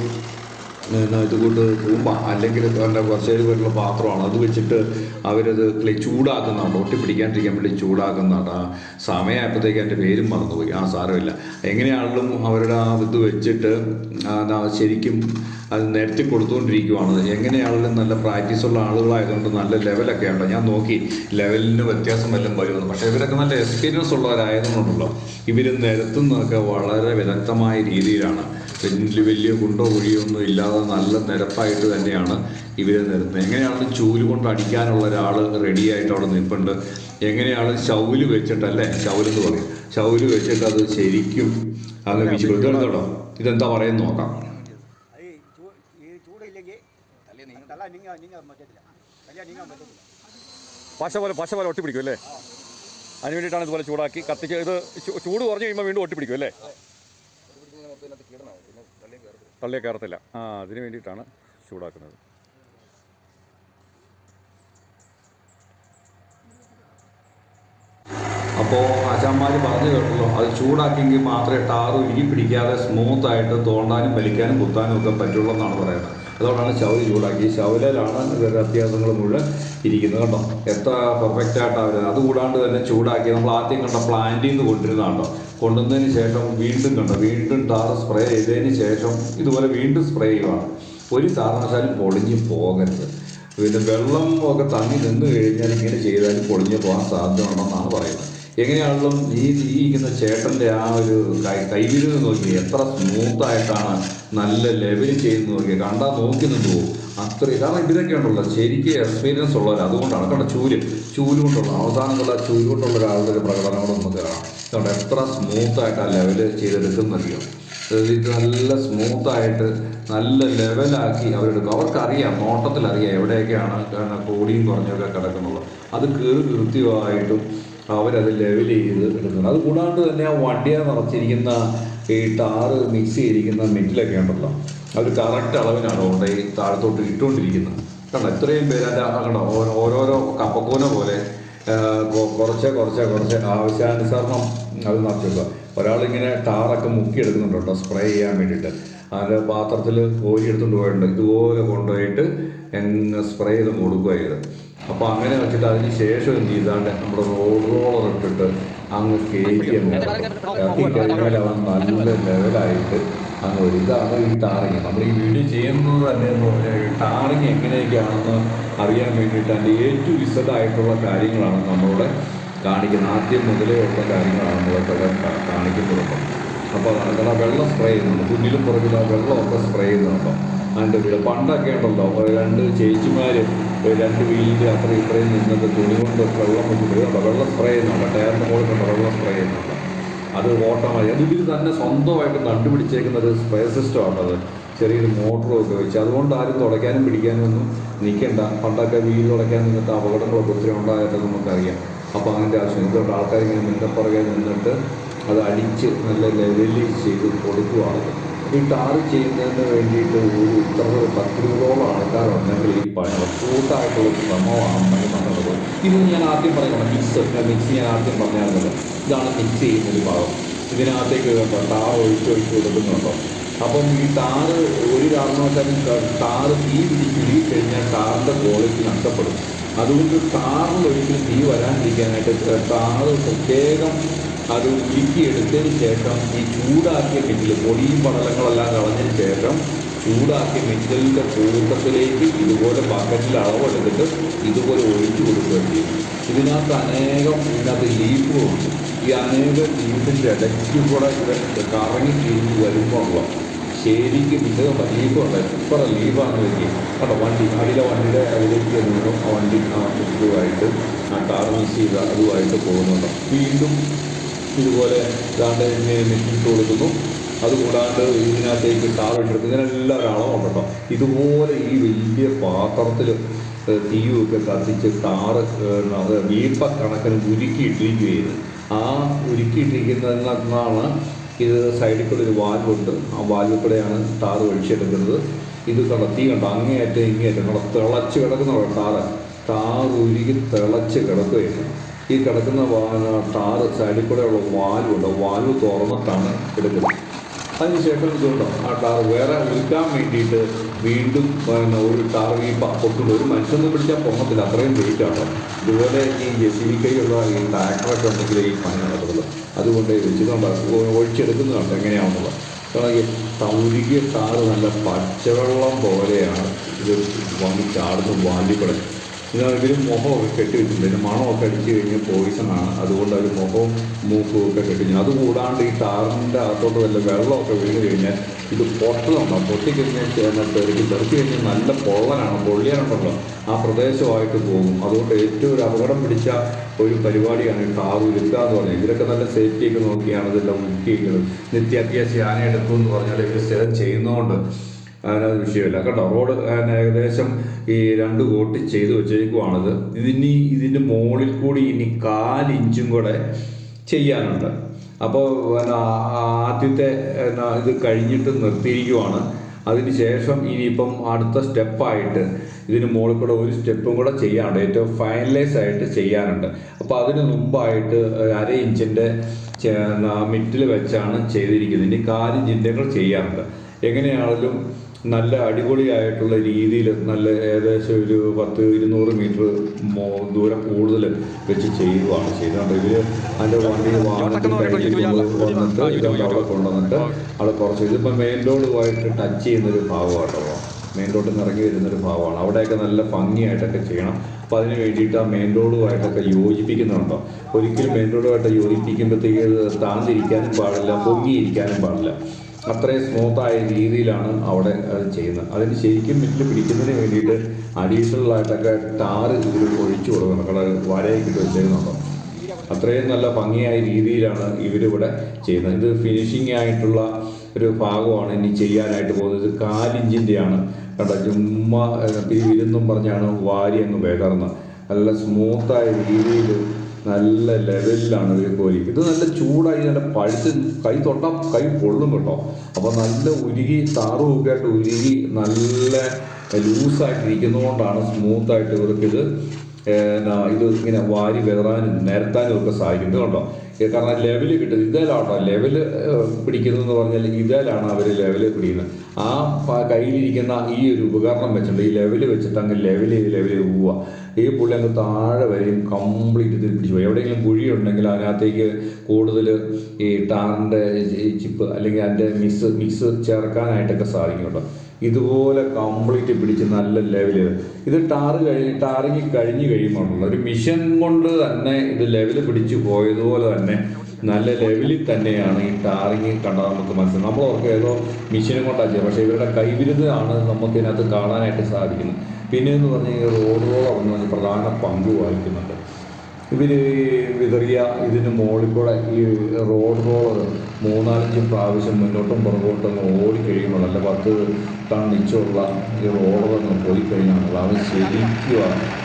ഇത് കൊണ്ട് തൂമ്പ അല്ലെങ്കിൽ തന്നെ കുറച്ചേര് വരുന്ന പാത്രമാണ്. അത് വെച്ചിട്ട് അവരത് ചൂടാക്കുന്നതാണ്. ഒട്ടിപ്പിടിക്കാണ്ടിരിക്കാൻ ഒട്ടി പിടിക്കാണ്ടിരിക്കാൻ വേണ്ടി ചൂടാക്കുന്നതാണ്. സമയമായപ്പോഴത്തേക്ക് എന്റെ പേരും മറന്നുപോയി. ആ സാരമില്ല. എങ്ങനെയാണെങ്കിലും അവരുടെ ആ ഇത് വെച്ചിട്ട് ശരിക്കും അത് നിരത്തി കൊടുത്തുകൊണ്ടിരിക്കുവാണ്. എങ്ങനെയാണെങ്കിലും നല്ല പ്രാക്ടീസ് ഉള്ള ആളുകളായതുകൊണ്ട് നല്ല ലെവലൊക്കെ ഉണ്ട്. ഞാൻ നോക്കി ലെവലിന് വ്യത്യാസം വല്ലതും വരുമെന്ന്. പക്ഷേ ഇവരൊക്കെ നല്ല എക്സ്പീരിയൻസ് ഉള്ളവരായതുകൊണ്ടുണ്ടല്ലോ. ഇവർ നിരത്തുന്നതൊക്കെ വളരെ വിദഗ്ധമായ രീതിയിലാണ്. വലിയ വലിയ കുണ്ടോ കുഴിയോ ഒന്നും ഇല്ലാതെ നല്ല നിരപ്പായിട്ട് തന്നെയാണ് ഇവരെ നിരത്തുന്നത്. എങ്ങനെയാണ് ചൂൽ കൊണ്ട് അടിക്കാനുള്ള ഒരാൾ റെഡി ആയിട്ട് അവിടെ നിൽപ്പുണ്ട്. എങ്ങനെയാണ് ശൗൽ വെച്ചിട്ടല്ലേ? ശൗലെന്ന് പറയും. ശൗൽ വെച്ചിട്ട് അത് ശരിക്കും അങ്ങ് വീശി കൊടുത്തോട്ടോ ഇതെന്താ പറയുന്നത്? നോക്കാം അത് ഈ ചൂ- ഈ ചൂടില്ലെങ്കിൽ തല നീങ്ങ നീങ്ങാൻ പറ്റത്തില്ല കല്യാണം നീങ്ങാൻ പറ്റത്തില്ല പശ പോലെ പശ പോലെ ഒട്ടിപ്പിടിക്കും അല്ലേ? അതിന് വേണ്ടിയിട്ടാണ് ഇതുപോലെ ചൂടാക്കി കത്തിച്ച് ഇത് ചൂട് കുറഞ്ഞു കഴിയുമ്പോൾ വീണ്ടും ഒട്ടിപ്പിടിക്കും അല്ലേ? തള്ളിയൊക്കെ കയറത്തില്ല. ആ അതിന് വേണ്ടിയിട്ടാണ് ചൂടാക്കുന്നത്. അപ്പോൾ ആശാന്മാർ പറഞ്ഞു കേട്ടല്ലോ അത് ചൂടാക്കിയെങ്കിൽ മാത്രമേ ടാറ് ഉരുകി പിടിക്കാതെ സ്മൂത്ത് ആയിട്ട് തോണ്ടാനും വലിക്കാനും കുത്താനും ഒക്കെ പറ്റുള്ളൂ എന്നാണ് പറയുന്നത്. അതുകൊണ്ടാണ് ശൗര്യ ചൂടാക്കി. ശൗലയിലാണ് ഇവരുടെ അത്യാസങ്ങൾ മുഴുവൻ ഇരിക്കുന്നത് കണ്ടോ എത്ര പെർഫെക്റ്റ് ആയിട്ടാണ് വരുന്നത്. അതുകൂടാണ്ട് തന്നെ ചൂടാക്കി നമ്മൾ ആദ്യം കണ്ട പ്ലാന്റിൽ നിന്ന് കൊണ്ടിരുന്നതാണ്ടോ കൊണ്ടുവന്നതിന് ശേഷം വീണ്ടും കണ്ടോ? വീണ്ടും ടാർ സ്പ്രേ ചെയ്തതിന് ശേഷം ഇതുപോലെ വീണ്ടും സ്പ്രേ ചെയ്യുവാണ്. ഒരു കാരണവശാലും പൊളിഞ്ഞ് പോകരുത്. പിന്നെ വെള്ളം ഒക്കെ തങ്ങി നിന്ന് കഴിഞ്ഞാൽ ഇങ്ങനെ ചെയ്താൽ പൊളിഞ്ഞു പോകാൻ സാധ്യതയുണ്ടെന്നാണ് പറയുന്നത്. എങ്ങനെയാണെങ്കിലും ഈ ജീവിക്കുന്ന ചേട്ടന്റെ ആ ഒരു കൈ കൈവിരുന്ന് നോക്കി എത്ര സ്മൂത്തായിട്ടാണ് നല്ല ലെവലിൽ ചെയ്ത് നോക്കി കണ്ടാൽ നോക്കി നിന്ന് പോകും അത്ര കാരണം ഇതിനൊക്കെ ഉണ്ടല്ലോ ശരിക്കും എക്സ്പീരിയൻസ് ഉള്ളവർ അതുകൊണ്ടാണ് കണ്ട ചൂൽ. ചൂൽ കൊണ്ടുള്ള അവസാനമുള്ള ചൂൽ കൊണ്ടുള്ള ഒരാളുടെ ഒരു പ്രകടനം കൂടെ നമുക്ക് കാണാം. അതുകൊണ്ട് എത്ര സ്മൂത്തായിട്ട് ആ ലെവൽ ചെയ്തെടുക്കുന്നറിയോ ഇത് നല്ല സ്മൂത്തായിട്ട് നല്ല ലെവലാക്കി അവരെടുക്കും അവർക്കറിയാം നോട്ടത്തിലറിയാം എവിടെയൊക്കെയാണ് കോടിയും കുറഞ്ഞൊക്കെ കിടക്കുന്നുള്ളത് അത് കീറി കൃത്യമായിട്ടും അവരത് ലെവൽ ചെയ്ത് എടുക്കുന്നത് അത് കൂടാണ്ട് തന്നെ ആ വണ്ടിയ നിറച്ചിരിക്കുന്ന ഈ ടാറ് മിക്സ് ചെയ്തിരിക്കുന്ന മെറ്റിലൊക്കെ ഉണ്ടല്ലോ. അവർ കറക്റ്റ് അളവിനാണ് ഓട്ട ഈ താഴത്തോട്ട് ഇട്ടുകൊണ്ടിരിക്കുന്നത്. കണ്ടോ? ഇത്രയും പേര് അതിന്റെ കണ്ടോ? ഓരോ- ഓരോരോ കപ്പക്കൂന പോലെ കുറച്ചേ കുറച്ചേ കുറച്ച്. ആവശ്യാനുസരണം അത് നിറച്ച് വെക്കുക ഒരാളിങ്ങനെ ടാറൊക്കെ മുക്കിയെടുക്കുന്നുണ്ട് കേട്ടോ സ്പ്രേ ചെയ്യാൻ വേണ്ടിയിട്ട്. അതിന്റെ പാത്രത്തിൽ കോരി എടുത്തുകൊണ്ട് പോയിട്ടുണ്ട്. ഇതുപോലെ കൊണ്ടുപോയിട്ട് എങ്ങനെ സ്പ്രേ ചെയ്ത് കൊടുക്കുക ചെയ്ത് അപ്പോൾ അങ്ങനെ വെച്ചിട്ട് അതിന് ശേഷം എന്ത് ചെയ്താണ്ട് നമ്മുടെ റോഡ് റോളർ ഇട്ടിട്ട് അങ്ങ് കയറ്റി അങ്ങ് ഇറക്കി കഴിഞ്ഞാൽ അവൻ നല്ല ലെവലായിട്ട് അങ്ങ് ഇതാണ് ഈ ടാറിങ്. നമ്മൾ ഈ വീഡിയോ ചെയ്യുന്നത് തന്നെ എന്ന് പറഞ്ഞാൽ ടാറിങ് എങ്ങനെയൊക്കെയാണെന്ന് അറിയാൻ വേണ്ടിയിട്ട് അതിന്റെ എ ടു വിസഡ് ആയിട്ടുള്ള കാര്യങ്ങളാണ് നമ്മളിവിടെ കാണിക്കുന്നത് ആദ്യം മുതലേ ഉള്ള കാര്യങ്ങളാണ് നമ്മളിവിടെ കാണിക്കുന്നുണ്ട് അപ്പോൾ അങ്ങനെ വെള്ളം സ്പ്രേ ചെയ്യുന്നുണ്ട്. മുന്നിലും പുറകിലും ആ വെള്ളമൊക്കെ സ്പ്രേ ചെയ്യുന്നുണ്ടോ. അതിന്റെ വീട് പണ്ടൊക്കെ ഉണ്ടല്ലോ. രണ്ട് ചേച്ചിമാർ രണ്ട് വീലിന്റെ അത്ര ഇത്രയും നിന്നിട്ട് തുണി കൊണ്ട് വെള്ളം കൊണ്ടുപോയി വെള്ളം സ്പ്രേ ചെയ്യുന്നുണ്ട്. ടയറിന്റെ മുകളിൽ കണ്ടോ വെള്ളം സ്പ്രേ ചെയ്യുന്നുണ്ട്. അത് ഓട്ടമായി. അത് തന്നെ സ്വന്തമായിട്ട് കണ്ടുപിടിച്ചേക്കുന്ന ഒരു സ്പ്രേ ആണത് ചെറിയൊരു മോട്ടറും ഒക്കെ വെച്ച്. അതുകൊണ്ട് ആരും തുടയ്ക്കാനും പിടിക്കാനും ഒന്നും നിൽക്കേണ്ട. പണ്ടൊക്കെ വീൽ തുടയ്ക്കാൻ നിന്നിട്ട് അപകടങ്ങളൊക്കെ ഒത്തിരി ഉണ്ടായിട്ട് നമുക്കറിയാം. അപ്പോൾ അതിന്റെ ആവശ്യം. ഇതുകൊണ്ട് ആൾക്കാർ ഇങ്ങനെ നിന്നപ്പുറകെ നിന്നിട്ട് അത് അടിച്ച് നല്ല ലെവലിൽ ചെയ്ത് കൊടുക്കുകയാണ് ഈ ടാർ ചെയ്യുന്നതിന് വേണ്ടിയിട്ട് ഒരു ഇത്ര പത്ത് രൂപയോളം ആൾക്കാരുണ്ടെങ്കിൽ ഈ പണി കൂട്ടായിട്ടുള്ള ഒരു ശ്രമമാണെന്നെങ്കിൽ നടന്നത് ഇത് ഞാൻ ആദ്യം പറയുന്നത് മിക്സ്. മിക്സ് ഞാൻ ആദ്യം പറഞ്ഞായിരുന്നല്ലോ ഇതാണ് മിക്സ് ചെയ്യുന്ന ഒരു ഭാഗം. ഇതിനകത്തേക്ക് കേട്ടോ ടാർ ഒഴിച്ച് ഒഴിച്ച് കൊടുക്കുന്നുണ്ടോ? അപ്പം ഈ ടാർ ഒരു കാരണവശാലും ടാർ തീ പിടിച്ചിടി കഴിഞ്ഞാൽ ടാറിന്റെ ക്വാളിറ്റി നഷ്ടപ്പെടും. അതുകൊണ്ട് കാറിൽ ഒരിക്കലും തീ വരാണ്ടിരിക്കാനായിട്ട് ടാറ് പ്രത്യേകം അത് ഉരുക്കിയെടുത്തതിന് ശേഷം ഈ ചൂടാക്കിയ മെറ്റിൽ പൊടിയും പടലങ്ങളെല്ലാം കളഞ്ഞതിന് ശേഷം ചൂടാക്കിയ മെറ്റലിന്റെ കൂട്ടത്തിലേക്ക് ഇതുപോലെ ബക്കറ്റിൽ അളവെടുത്തിട്ട് ഇതുപോലെ ഒഴിച്ചു കൊടുക്കുകയും ചെയ്യും ഇതിനകത്ത് അനേകം ഇതിനകത്ത് ലീഫുകളുണ്ട്. ഈ അനേകം ലീഫിന്റെ ഇടയ്ക്ക് കൂടെ കറങ്ങി തിരിഞ്ഞ് വരുമ്പോൾ ഉള്ള ശരിക്കും ഇത് ലീഫ് ഉണ്ടായിരുന്നു ഇപ്പം ലീവാണ് എനിക്ക് കേട്ടോ വണ്ടി അടിയിലെ വണ്ടിയുടെ അതിലേക്ക് നിന്നും ആ വണ്ടി ആ ഇതുമായിട്ട് ആ ടാർ മിസ് ചെയ്ത് അതുമായിട്ട് പോകുന്നുണ്ട്. വീണ്ടും ഇതുപോലെ ഇതാണ്ട് നെറ്റിട്ട് കൊടുക്കുന്നു. അതുകൂടാണ്ട് ഇതിനകത്തേക്ക് ടാർ ഇട്ടെടുക്കും ഇങ്ങനെ എല്ലാ അളവുണ്ട് കേട്ടോ. ഇതുപോലെ ഈ വലിയ പാത്രത്തിൽ തീയൊക്കെ കത്തിച്ച് ടാറ് വീപ്പ കണക്കിന് ഉരുക്കിയിട്ടിരിക്കുകയാണ് ആ ഉരുക്കിയിട്ടിരിക്കുന്നതിനാണ് ഇത് സൈഡിൽ കൂടെ ഒരു വാൽവുണ്ട് ആ വാൽവിൽ കൂടെയാണ് ടാറ് ഒഴിച്ചെടുക്കുന്നത്. ഇത് കണ്ടോ? കണ്ടോ? അങ്ങേയറ്റം ഇങ്ങേയറ്റം കണ്ടോ? തിളച്ച് കിടക്കുന്ന ടാറ്. ഉരുകി തിളച്ച് കിടക്കുകയാണ്. ഈ കിടക്കുന്ന ടാറ് സൈഡിൽ കൂടെയുള്ള വാൽവുണ്ട് വാൽവ് തുറന്നിട്ടാണ് എടുക്കുന്നത്. അതിനുശേഷം ഇതുണ്ടോ ആ ടാർ വേറെ വിൽക്കാൻ വേണ്ടിയിട്ട് വീണ്ടും ഒരു ടാർ ഈ പൊട്ടുണ്ട് ഒരു മനുഷ്യനൊന്നും പിടിച്ചാൽ പൊങ്ങത്തില്ല അത്രയും വെയിറ്റ് ആണ്. ഇതുപോലെ ഈ ജെസിബിക്കൈയുള്ള ഈ ട്രാക്ടറൊക്കെ ഉണ്ടെങ്കിൽ ഈ പണി നടക്കുള്ളൂ അതുകൊണ്ട് വെച്ചിട്ടുണ്ട്. ഒഴിച്ചെടുക്കുന്നുണ്ട്. എങ്ങനെയാണെന്നുള്ളത്. കാരണം ഈ തൗരികിയ ടാറ് നല്ല പച്ചവെള്ളം പോലെയാണ് ഇത് വന്ന് ചാടുന്നു വാലിപ്പടം. ഇതാണ് ഇവർ മുഖമൊക്കെ കെട്ടിവെച്ചിട്ടുണ്ട്. പിന്നെ മണമൊക്കെ അടിച്ച് കഴിഞ്ഞാൽ പോയിസണാണ് അതുകൊണ്ട് അവർ മുഖവും മൂക്കും ഒക്കെ കെട്ടിഞ്ഞു അതുകൂടാണ്ട് ഈ ടാറിന്റെ അകത്തോട്ട് വല്ല വെള്ളമൊക്കെ വീണ് കഴിഞ്ഞാൽ ഇത് പൊട്ടലുണ്ടാവും പൊട്ടിക്കഴിഞ്ഞാൽ തെറുക്കി തെറുക്കി കഴിഞ്ഞാൽ നല്ല പൊള്ളനാണ് പൊള്ളിയാനുണ്ടല്ലോ ആ പ്രദേശമായിട്ട് പോകും. അതുകൊണ്ട് ഏറ്റവും ഒരു അപകടം പിടിച്ച ഒരു പരിപാടിയാണ് ടാർ ഉരുക്കുക എന്ന് പറഞ്ഞാൽ ഇവരൊക്കെ നല്ല സേഫ്റ്റിയൊക്കെ നോക്കിയാണ് ഇതെല്ലാം ഉരുക്കിയിരിക്കുന്നത് നിത്യാഭ്യാസ അത്യാവശ്യം എന്ന് പറഞ്ഞാൽ ഇവർ സ്ഥിരം ചെയ്യുന്നതുകൊണ്ട് അതിനകത്ത് വിഷയമില്ല. കേട്ടോ റോഡ് ഏകദേശം ഈ രണ്ട് കോട്ടി ചെയ്ത് വെച്ചേക്കുവാണിത്. ഇതിനി ഇതിന്റെ മുകളിൽ കൂടി ഇനി കാലിഞ്ചും കൂടെ ചെയ്യാനുണ്ട്. അപ്പോൾ ആദ്യത്തെ ഇത് കഴിഞ്ഞിട്ട് നിർത്തിയിരിക്കുവാണ്. അതിന് ശേഷം ഇനിയിപ്പം അടുത്ത സ്റ്റെപ്പായിട്ട് ഇതിന് മുകളിൽ കൂടെ ഒരു സ്റ്റെപ്പും കൂടെ ചെയ്യാനുണ്ട്. ഏറ്റവും ഫൈനലൈസ് ആയിട്ട് ചെയ്യാനുണ്ട്. അപ്പോൾ അതിന് മുമ്പായിട്ട് അര ഇഞ്ചിന്റെ മിറ്റിൽ വെച്ചാണ് ചെയ്തിരിക്കുന്നത്. ഇനി കാലിഞ്ചിന്റെ ചെയ്യാറുണ്ട് എങ്ങനെയാണെങ്കിലും നല്ല അടിപൊളിയായിട്ടുള്ള രീതിയിൽ നല്ല ഏകദേശം ഒരു പത്ത് ഇരുന്നൂറ് മീറ്റർ ദൂരം കൂടുതൽ വെച്ച് ചെയ്യുകയാണ് ചെയ്തുകൊണ്ട് ഇവർ അതിന്റെ വണ്ടി വാഹനത്തിൽ വന്നിട്ട് അവിടെ കൊണ്ടുവന്നിട്ട് അവിടെ കുറച്ച് ഇതിപ്പോൾ മെയിൻ റോഡുമായിട്ട് ടച്ച് ചെയ്യുന്നൊരു ഭാഗമാട്ടോ. മെയിൻ റോഡിൽ നിന്ന് ഇറങ്ങി വരുന്നൊരു ഭാഗമാണ്. അവിടെയൊക്കെ നല്ല ഭംഗിയായിട്ടൊക്കെ ചെയ്യണം. അപ്പോൾ അതിന് വേണ്ടിയിട്ട് ആ മെയിൻ റോഡുമായിട്ടൊക്കെ യോജിപ്പിക്കുന്നുണ്ടോ? ഒരിക്കലും മെയിൻ റോഡുമായിട്ട് യോജിപ്പിക്കുമ്പോഴത്തേക്ക് താന്നിരിക്കാനും പാടില്ല പൊങ്ങിയിരിക്കാനും പാടില്ല. അത്രയും സ്മൂത്തായ രീതിയിലാണ് അവിടെ അത് ചെയ്യുന്നത്. അതിന് ശരിക്കും മിറ്റിൽ പിടിക്കുന്നതിന് വേണ്ടിയിട്ട് അഡീഷണൽ ആയിട്ടൊക്കെ ടാറ് ഇതിൽ ഒഴിച്ചു കൊടുക്കണം. കളർ വരയൊക്കെ ഇട്ട് വെച്ചിരുന്നുണ്ടോ അത്രയും നല്ല ഭംഗിയായ രീതിയിലാണ് ഇവരിവിടെ ചെയ്യുന്നത്. ഇത് ഫിനിഷിംഗ് ആയിട്ടുള്ള ഒരു ഭാഗമാണ് ഇനി ചെയ്യാനായിട്ട് പോകുന്നത്. ഇത് കാലിഞ്ചിന്റെയാണ്. കണ്ടോ? ചുമ്മാ ഇരുന്നും പറഞ്ഞാണ് വാരി അങ്ങ് വേകർന്ന്. നല്ല സ്മൂത്തായ രീതിയിൽ നല്ല ലെവലിലാണ് ഇത് കോരി ഇത് നല്ല ചൂടായി നല്ല പഴുത്ത് കൈ തൊട്ടാൽ കൈ പൊള്ളും കേട്ടോ. അപ്പോൾ നല്ല ഉരുകി താറുമൊക്കെ ആയിട്ട് ഉരുകി നല്ല ലൂസായിട്ടിരിക്കുന്നതുകൊണ്ടാണ് സ്മൂത്തായിട്ട് ഇവർക്കിത് എന്നാ ഇത് ഇങ്ങനെ വാരി വിതറാനും നിരത്താനും ഒക്കെ സാധിക്കുന്നത് കേട്ടോ. ഇത് കാരണം ലെവൽ കിട്ടുന്നത് ഇതേലാട്ടോ. ലെവൽ പിടിക്കുന്നതെന്ന് പറഞ്ഞാൽ ഇതേലാണ് അവർ ലെവൽ പിടിക്കുന്നത്. ആ കയ്യിലിരിക്കുന്ന ഈ ഒരു ഉപകരണം വെച്ചിട്ടുണ്ട് ഈ ലെവൽ വെച്ചിട്ട് അങ്ങ് ചെയ്ത് ലെവൽ പോവുക. ഈ പുള്ളി അങ്ങ് താഴെ വരെയും കംപ്ലീറ്റ് ഇതിൽ പിടിച്ചു പോയി. എവിടെയെങ്കിലും കുഴിയുണ്ടെങ്കിൽ അതിനകത്തേക്ക് കൂടുതൽ ഈ ടാറിന്റെ ചിപ്പ് അല്ലെങ്കിൽ അതിന്റെ മിക്സ് മിക്സ് ചേർക്കാനായിട്ടൊക്കെ സാധിക്കും കേട്ടോ ഇതുപോലെ കംപ്ലീറ്റ് പിടിച്ച് നല്ല ലെവൽ ഇത് ടാർ കഴിഞ്ഞ് ടാറിങ് കഴിഞ്ഞ് കഴിയുമ്പോഴുള്ള ഒരു മിഷൻ കൊണ്ട് തന്നെ ഇത് ലെവൽ പിടിച്ച് പോയതുപോലെ തന്നെ നല്ല ലെവലിൽ തന്നെയാണ് ഈ ടാറിങ് കണ്ടാൽ നമുക്ക് മനസ്സിലാവും നമ്മൾ ഓർക്ക് ഏതോ മിഷനും കൊണ്ടാണ് ചെയ്യുക പക്ഷേ ഇവരുടെ കൈവിരുദ്ധമാണ് നമുക്ക് ഇതിനകത്ത് കാണാനായിട്ട് സാധിക്കുന്നത്. പിന്നെ എന്ന് പറഞ്ഞു കഴിഞ്ഞാൽ റോഡുകളോ അവന് എന്ന് പ്രധാന പങ്ക് വഹിക്കുന്നുണ്ട്. ഇവർ വിതറിയ ഇതിന് മുകളിൽ കൂടെ ഈ റോഡ് റോളർ മൂന്നാലഞ്ച് പ്രാവശ്യം മുന്നോട്ടും പുറകോട്ടും ഓടിക്കഴിയുമ്പോൾ അല്ല പത്ത് ടൺ നിച്ചുള്ള ഈ അങ്ങ് പോയി കഴിഞ്ഞാൽ അവൻ ശരിക്കുക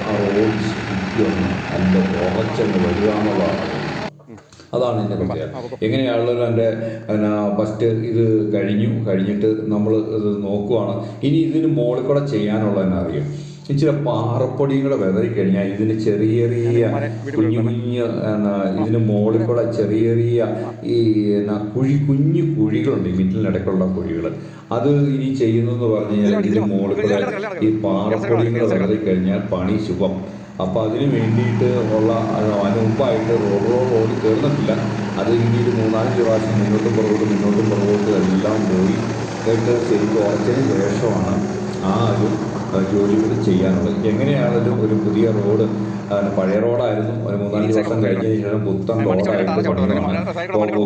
ആ റോഡ് ശരിക്കും അല്ല ഉറച്ചങ്ങ് വരിക എന്നുള്ളതാണ്. അതാണ് എന്റെ പ്രത്യേകത. എങ്ങനെയാണല്ലോ എന്റെ പിന്നെ ഫസ്റ്റ് ഇത് കഴിഞ്ഞു കഴിഞ്ഞിട്ട് നമ്മൾ ഇത് നോക്കുവാണ്. ഇനി ഇതിന് മുകളിൽ കൂടെ ചെയ്യാനുള്ള എന്നെ അറിയാം? ഇച്ചിരി പാറപ്പൊടിയും കൂടെ വിതറി കഴിഞ്ഞാൽ ഇതിന് ചെറിയ ചെറിയ കുഞ്ഞു കുഞ്ഞ് ഇതിന് മുകളിൽ കൂടെ ചെറിയ ചെറിയ ഈ എന്നാ കുഴി കുഞ്ഞു കുഴികളുണ്ട് ഈ മിറ്റിലിനിടയ്ക്കുള്ള കുഴികൾ അത് ഇനി ചെയ്യുന്നതെന്ന് പറഞ്ഞു കഴിഞ്ഞാൽ ഇതിന് മുകളിൽ കൂടെ ഈ പാറപ്പൊടിയും കൂടെ വിതറി കഴിഞ്ഞാൽ പണി ശുഭം. അപ്പോൾ അതിന് വേണ്ടിയിട്ട് ഉള്ള അനുമുമ്പായിട്ട് റോഡ് റോഡ് കയറുന്നിട്ടില്ല തീർന്നിട്ടില്ല അത് ഇനി ഒരു മൂന്നാലഞ്ച് പ്രാവശ്യം മുന്നോട്ടും പുറകോട്ടും മുന്നോട്ടും പുറകോട്ടും എല്ലാം പോയി. കേട്ട് ശരിക്കും ഉറച്ചതിന് ശേഷമാണ് ആ ഒരു ജോലി കൂടി ചെയ്യാനുള്ളത്. എങ്ങനെയാണെങ്കിലും ഒരു പുതിയ റോഡ് പഴയ റോഡായിരുന്നു. ഒരു മൂന്നാൽ ദിവസം കഴിഞ്ഞതിന് ശേഷം പുത്തൻ റോഡായിട്ട്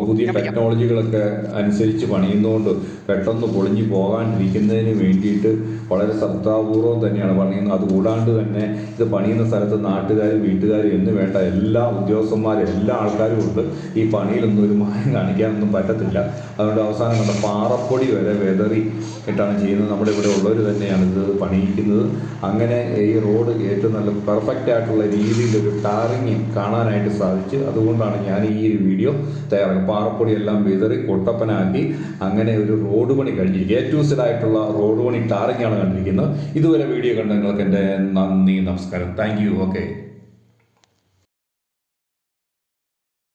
പുതിയ ടെക്നോളജികളൊക്കെ അനുസരിച്ച് പണിയുന്നതുകൊണ്ട് പെട്ടെന്ന് പൊളിഞ്ഞു പോകാണ്ടിരിക്കുന്നതിന് വേണ്ടിയിട്ട് വളരെ ശ്രദ്ധാപൂർവം തന്നെയാണ് പണിയുന്നത്. അതുകൂടാണ്ട് തന്നെ ഇത് പണിയുന്ന സ്ഥലത്ത് നാട്ടുകാരും വീട്ടുകാരും എന്ന് വേണ്ട എല്ലാ ഉദ്യോഗസ്ഥന്മാരും എല്ലാ ആൾക്കാരും ഉണ്ട്. ഈ പണിയിലൊന്നും ഒരു മായം കാണിക്കാനൊന്നും പറ്റത്തില്ല. അതുകൊണ്ട് അവസാനം കണ്ട പാറപ്പൊടി വരെ വെതറി ഇട്ടാണ് ചെയ്യുന്നത്. നമ്മുടെ ഇവിടെ ഉള്ളവർ തന്നെയാണ് ഇത് പണിയിക്കുന്നത്. അങ്ങനെ ഈ റോഡ് ഏറ്റവും നല്ല പെർഫെക്റ്റ് ആയിട്ടുള്ള രീതിയിൽ ഒരു ടാറിങ് കാണാനായിട്ട് സാധിച്ചു അതുകൊണ്ടാണ് ഞാൻ ഈ ഒരു വീഡിയോ തയ്യാറാക്കി പാറപ്പൊടി എല്ലാം വിതറി കൊട്ടപ്പനാക്കി അങ്ങനെ ഒരു റോഡ് പണി കഴിഞ്ഞിരിക്കുക. ഏറ്റവും സ്ഥിരമായിട്ടുള്ള റോഡ് പണി ടാറിങ് ആണ് കണ്ടിരിക്കുന്നത്. ഇതുവരെ വീഡിയോ കണ്ട നിങ്ങൾക്ക് എന്റെ നന്ദി നമസ്കാരം. Thank you. ഓക്കെ.